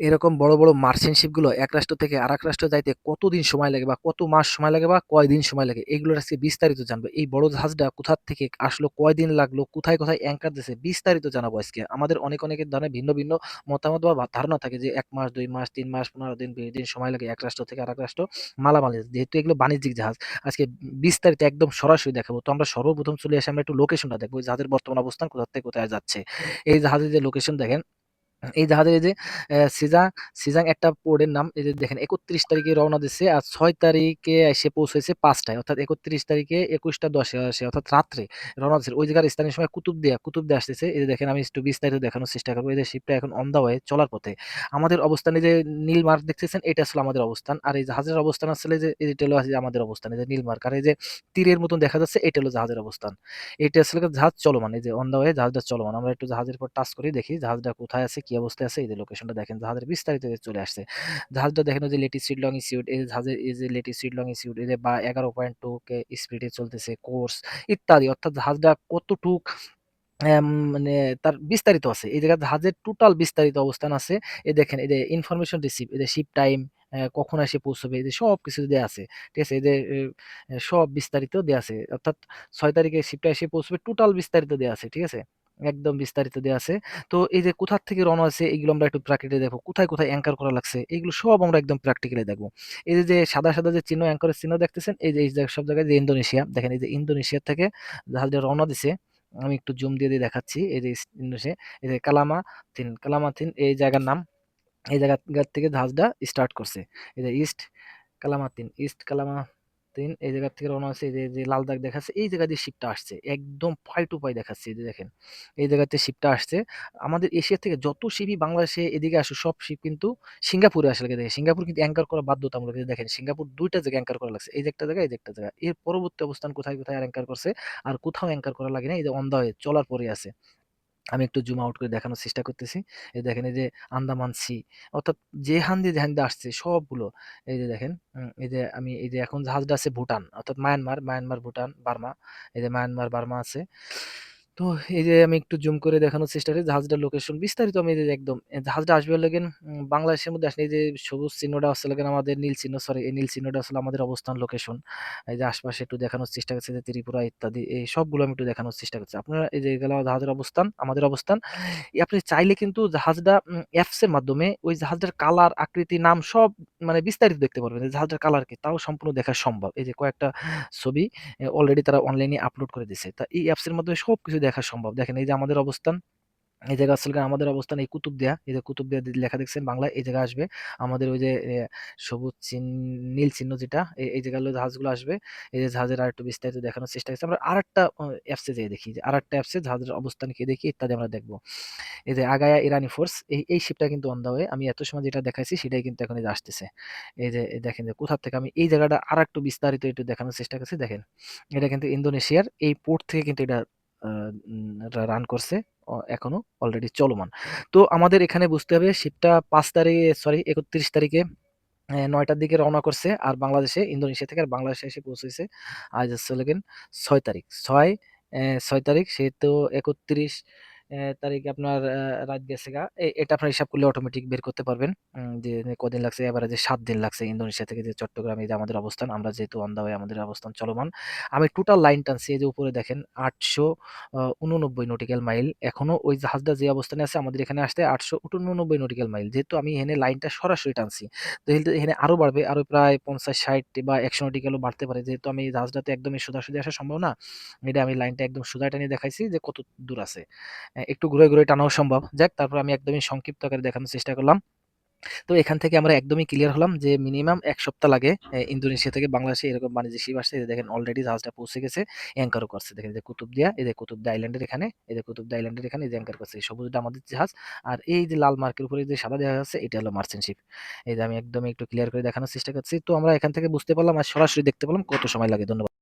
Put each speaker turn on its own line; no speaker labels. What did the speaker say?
এরকম বড়, বড় মার্চেন্ট শিপগুলো এক রাষ্ট্র থেকে আরেক রাষ্ট্র যাইতে কতদিন সময় লাগে বা কত মাস সময় লাগে বা কয়দিন সময় লাগে এগুলোর আজকে বিস্তারিত জানব। এই বড় জাহাজটা কোথা থেকে আসলো, কয়দিন লাগল, কোথায়, কোথায় অ্যাঙ্কার দিছে বিস্তারিত জানাব আজকে। আমাদের অনেক, অনেকের ধরনের ভিন্ন, ভিন্ন মতামত বা ধারণা থাকে যে এক মাস, দুই মাস, তিন মাস, ১৫ দিন, ২০ দিন সময় লাগে এক রাষ্ট্র থেকে আরেক রাষ্ট্র মালামাল যেহেতু এগুলো বাণিজ্যিক জাহাজ আজকে বিস্তারিত একদম সরাসরি দেখাবো। তো আমরা সর্বপ্রথম চলে আসি আমরা একটু লোকেশনটা দেখব। জাহাজের বর্তমান অবস্থান কোথা থেকে কোথায় যাচ্ছে। এই জাহাজের যে লোকেশন দেখেন এই জাহাজের এই যে সিজা সিজাং একটা পোর্টের নাম এই যে দেখেন ৩১ তারিখে রওনা দিচ্ছে আর ছয় তারিখে এসে পৌঁছেছে পাঁচটায় অর্থাৎ ৩১ তারিখে একুশটা দশে আসে অর্থাৎ রাত্রে রওনা দিছিল। ওই জায়গার স্থানীয় সময় কুতুবদিয়া, কুতুবদিয়া আসতেছে। এই যে দেখেন আমি একটু বিস্তারিত দেখানোর চেষ্টা করব এই যে শিপটা এখন অন হয়ে চলার পথে। আমাদের অবস্থান যে নীল মার্ক দেখতেছেন এটা আসলে আমাদের অবস্থান। আর এই জাহাজের অবস্থান আসলে যে এইটা হলো আমাদের অবস্থান। এই যে নীল মার্ক আর এই যে তীরের মতন দেখা যাচ্ছে এটা হলো জাহাজের অবস্থান। এটা আসলে জাহাজ চলমান। এই যে অন হয়ে জাহাজটা চলমান। আমরা একটু জাহাজের উপর টাচ করি দেখি জাহাজটা কোথায় আছে, কি অবস্থায় আছে, এই যে লোকেশনটা দেখেন, জাহাজের বিস্তারিত চলে আসছে। জাহাজটা দেখেন যে লেটিটিউড লংজিটিউড এই জাহাজের, এই যে লেটিটিউড লংজিটিউড এই যে বা 11.2 কে স্পিডে চলতেছে কোর্স ইত্যাদি, অর্থাৎ জাহাজটা কতটুক মানে তার বিস্তারিত আছে। এই জায়গায় জাহাজের টোটাল বিস্তারিত অবস্থান আছে। এই দেখেন যে ইনফরমেশন রিসিভ যে শিপ টাইম কখন এসে পৌঁছবে, এই যে সবকিছু দেয়া আছে। ঠিক আছে? যে সব বিস্তারিত দেওয়া আছে। অর্থাৎ ছয় তারিখে শিপটা এসে পৌঁছবে টোটাল বিস্তারিত দেওয়া আছে। ঠিক আছে? একদম বিস্তারিত দেওয়া আছে। তো এই যে কোথা থেকে রওনা হইছে এগুলো আমরা একটু প্র্যাকটিক্যালি দেখব। কোথায়, কোথায় অ্যাঙ্কার করা লাগছে এগুলো সব আমরা একদম প্র্যাকটিক্যালি দেখব এই যে, সাদা, সাদা যে চিহ্ন অ্যাংকারের চিহ্ন দেখতেছেন এই যে এই সব জায়গায় যে ইন্দোনেশিয়া দেখেন এই যে ইন্দোনেশিয়া থেকে জাহাজটা রওনা দিছে। আমি একটু জুম দিয়ে, দিয়ে দেখাচ্ছি। এই যে ইন্দোনেশিয়া এই যে কালামাথিন, কালামাথিন এই জায়গার নাম। এই জায়গা থেকে জাহাজটা স্টার্ট করছে। এই যে ইস্ট কালামাতিন, ইস্ট কালামাতিন এই জায়গা থেকে রওনা হইছে। এই যে, লাল দাগ দেখাচ্ছে এই জায়গা দিয়ে শিপটা আসছে। একদম পাই টু পাই দেখাচ্ছে এই যে দেখেন। এই জায়গাতে শিপটা আসছে। আমাদের এশিয়া থেকে যত শিপই বাংলাদেশে এদিকে আসে সব শিপ কিন্তু সিঙ্গাপুরে আসে লাগে দেখেন। সিঙ্গাপুর কিন্তু অ্যাংকার করা বাধ্যতামূলক। দেখেন সিঙ্গাপুর ২ টা জায়গায় অ্যাংকার করা লাগছে। এই যে একটা জায়গা, এই যে একটা জায়গা। এর পরবর্তী অবস্থান কোথায়, কোথায় আর অ্যাংকার করছে আর কোথাও অ্যাঙ্কার করা লাগে না এই যে অন্ধ হয়ে চলার পরে আছে। আমি একটু জুম আউট করে দেখানোর চেষ্টা করতেছি। এই দেখেন এই যে আন্দামান সি অর্থাৎ যেখান দিয়ে যেখান দিয়ে আসছে সবগুলো এই যে দেখেন এই যে আমি এই যে এখন জাহাজটা আছে ভুটান অর্থাৎ মায়ানমার, মায়ানমার, ভুটান, বার্মা। এই যে মায়ানমার, বার্মা আছে। তো এই যে আমি একটু জুম করে দেখানোর চেষ্টা করি জাহাজটার লোকেশন বিস্তারিত আমি একদম জাহাজটা আসবে উম বাংলাদেশের মধ্যে আসলে এই যে সবুজ চিহ্নটা হচ্ছে হলো গিয়েন আমাদের নীল চিহ্ন সরি এই নীল চিহ্নটা আসলে আমাদের অবস্থান লোকেশন। এই যে আশপাশে একটু দেখানোর চেষ্টা করছে যে ত্রিপুরা ইত্যাদি এই সবগুলো আমি একটু দেখানোর চেষ্টা করছি। আপনারা এই যে এগুলা জাহাজের অবস্থান, আমাদের অবস্থান। আপনি চাইলে কিন্তু জাহাজটা অ্যাপসের মাধ্যমে ওই জাহাজটার কালার, আকৃতি, নাম সব মানে বিস্তারিত দেখতে পারবেন। জাহাজটার কালার কি তাও সম্পূর্ণ দেখা সম্ভব। এই যে কয়েকটা ছবি অলরেডি তারা অনলাইনে আপলোড করে দিছে। তা এই অ্যাপসের মাধ্যমে সব সবকিছু দেখা সম্ভব। দেখেন এই যে আমাদের অবস্থান এই জায়গা আসলে আমাদের অবস্থান এই কুতুবদিয়া। এই যে কুতুবদিয়া লেখা দেখছেন বাংলায় এই জায়গায় আসবে। আমাদের ওই যে সবুজ চিহ্ন নীল চিহ্ন যেটা এই, জায়গায় জাহাজগুলো আসবে। এই যে জাহাজের আরেকটু বিস্তারিত দেখানোর চেষ্টা করছি। আমরা আরেকটা অ অ্যাপসে যেয়ে দেখি। যে আরেকটা অ্যাপসে জাহাজের অবস্থান কি দেখি ইত্যাদি আমরা দেখব এই যে আগায়া ইরানি ফোর্স এই, এই শিপটা কিন্তু অন দা ওয়ে আমি এত সময় যেটা দেখাইছি সেটাই কিন্তু এখন এই যে আসতেছে। এই যে দেখেন যে কোথা থেকে আমি এই জায়গাটা আরেকটু বিস্তারিত একটু দেখানোর চেষ্টা করছি দেখেন। এটা কিন্তু ইন্দোনেশিয়ার এই পোর্ট থেকে কিন্তু এটা রান করছে। এখনও এখনও অলরেডি চলমান। তো আমাদের এখানে বুঝতে হবে শিপটা পাঁচ তারিখে সরি ৩১ তারিখে নয়টার দিকে রওনা করছে। আর বাংলাদেশে, ইন্দোনেশিয়া থেকে আর বাংলাদেশে এসে পৌঁছেছে আজ হচ্ছে ছয় তারিখ। ছয় ছয় তারিখ, সেহেতু ৩১ অ্যা তারিখে আপনার রাত গেছে গা। এটা আপনার হিসাব করলে অটোমেটিক বের করতে পারবেন। যে কদিন লাগছে এবারে যে সাত দিন লাগছে ইন্দোনেশিয়া থেকে যে চট্টগ্রামে যে আমাদের অবস্থান। আমরা যেহেতু অন ওয়ে আমাদের অবস্থান চলমান। আমি টোটাল লাইন টানছি এই যে উপরে দেখেন ৮৮৯ নটিক্যাল মাইল। এখনও ওই জাহাজটা যে অবস্থানে আছে আমাদের এখানে আসতে ৮৮৯ নটিক্যাল মাইল। যেহেতু আমি এখানে লাইনটা সরাসরি টানছি। তো এখানে আরও বাড়বে আরও প্রায় ৫০, ৬০ বা ১০০ নটিক্যালও বাড়তে পারে। যেহেতু আমি জাহাজটাতে একদমই সোজাসুজি আসা সম্ভব না। এটা আমি লাইনটা একদম সোজা টানিয়ে দেখাইছি যে কত দূর আছে। একটু ঘুরে, ঘুরে টানাও সম্ভব। যাক তারপর আমি একদমই সংক্ষিপ্ত আকারে দেখানোর চেষ্টা করলাম। তো এখান থেকে আমরা একদমই ক্লিয়ার হলাম যে মিনিমাম এক সপ্তাহ লাগে ইন্দোনেশিয়া থেকে বাংলাদেশে এরকম বাণিজ্যিক শিপ আসছে। দেখেন অলরেডি জাহাজটা পৌঁছে গেছে। অ্যাংকারও করছে। দেখেন যে কুতুবদিয়া, এই যে কুতুবদিয়া আইল্যান্ডের এখানে, এই যে কুতুবদিয়া আইল্যান্ডের এখানে এই যে অ্যাংকার করছে। সবুজটা আমাদের জাহাজ। আর এই যে লাল মার্কের উপরে যে সাদা দেখা যাচ্ছে এটা হলো মার্চেন্ট শিপ। এই যে আমি একদমই একটু ক্লিয়ার করে দেখানোর চেষ্টা করছি। তো আমরা এখান থেকে বুঝতে পারলাম আর সরাসরি দেখতে পেলাম কত সময় লাগে। ধন্যবাদ।